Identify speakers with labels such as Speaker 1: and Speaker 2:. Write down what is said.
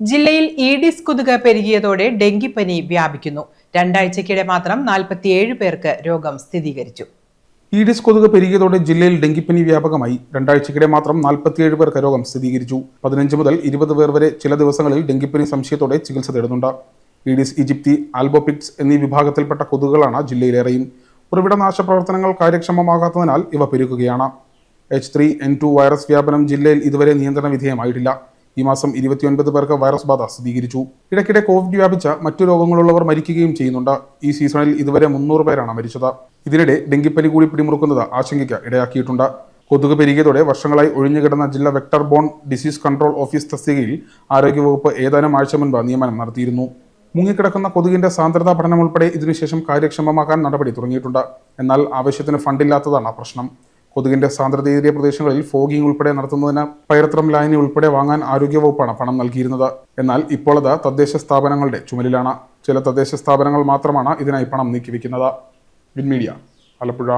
Speaker 1: ജില്ലയിൽ ഈഡിസ് കൊതുക് പെരുകിയതോടെ ഡെങ്കിപ്പനി വ്യാപിക്കുന്നു. രണ്ടാഴ്ചക്കിടെ മാത്രം നാൽപ്പത്തിയേഴ് പേർക്ക് രോഗം സ്ഥിരീകരിച്ചു.
Speaker 2: ഈഡിസ് കൊതുക് പെരുകിയതോടെ ജില്ലയിൽ ഡെങ്കിപ്പനി വ്യാപകമായി. രണ്ടാഴ്ചക്കിടെ മാത്രം നാൽപ്പത്തിയേഴ് പേർക്ക് രോഗം സ്ഥിരീകരിച്ചു. പതിനഞ്ച് മുതൽ ഇരുപത് പേർ വരെ ചില ദിവസങ്ങളിൽ ഡെങ്കിപ്പനി സംശയത്തോടെ ചികിത്സ തേടുന്നുണ്ട്. ഈഡിസ് ഈജിപ്തി ആൽബോപിക്സ് എന്നീ വിഭാഗത്തിൽപ്പെട്ട കൊതുകുകളാണ് ജില്ലയിലേറെയും. ഉറവിടനാശ പ്രവർത്തനങ്ങൾ കാര്യക്ഷമമാകാത്തതിനാൽ ഇവ പെരുകുകയാണ്. H three N two virus വ്യാപനം ജില്ലയിൽ ഇതുവരെ നിയന്ത്രണ വിധേയമായിട്ടില്ല. ഈ മാസം ഇരുപത്തിയൊൻപത് പേർക്ക് വൈറസ് ബാധ സ്ഥിരീകരിച്ചു. ഇടയ്ക്കിടെ കോവിഡ് വ്യാപിച്ച മറ്റു രോഗങ്ങളുള്ളവർ മരിക്കുകയും ചെയ്യുന്നുണ്ട്. ഈ സീസണിൽ ഇതുവരെ മുന്നൂറ് പേരാണ് മരിച്ചത്. ഇതിനിടെ ഡെങ്കിപ്പനി കൂടി പിടിമുറുക്കുന്നത് ആശങ്കയ്ക്ക് ഇടയാക്കിയിട്ടുണ്ട്. കൊതുക് പെരുകിയതോടെ വർഷങ്ങളായി ഒഴിഞ്ഞുകിടന്ന ജില്ലാ vector borne disease control office തസ്തികയിൽ ആരോഗ്യവകുപ്പ് ഏതാനും ആഴ്ച മുൻപ് നിയമനം നടത്തിയിരുന്നു. മുങ്ങിക്കിടക്കുന്ന കൊതുകിന്റെ സാന്ദ്രതാ പഠനം ഉൾപ്പെടെ ഇതിനുശേഷം കാര്യക്ഷമമാക്കാൻ നടപടി തുടങ്ങിയിട്ടുണ്ട്. എന്നാൽ ആവശ്യത്തിന് ഫണ്ടില്ലാത്തതാണ് പ്രശ്നം. കൊതുകിന്റെ സാന്ദ്രതയേറിയ പ്രദേശങ്ങളിൽ ഫോഗിംഗ് ഉൾപ്പെടെ നടത്തുന്നതിന് പൈറത്രം ലായനി ഉൾപ്പെടെ വാങ്ങാൻ ആരോഗ്യവകുപ്പാണ് പണം നൽകിയിരുന്നത്. എന്നാൽ ഇപ്പോൾ അത് തദ്ദേശ സ്ഥാപനങ്ങളുടെ ചുമലിലാണ്. ചില തദ്ദേശ സ്ഥാപനങ്ങൾ മാത്രമാണ് ഇതിനായി പണം നീക്കിവെക്കുന്നത്. വിൻമീഡിയ ആലപ്പുഴ.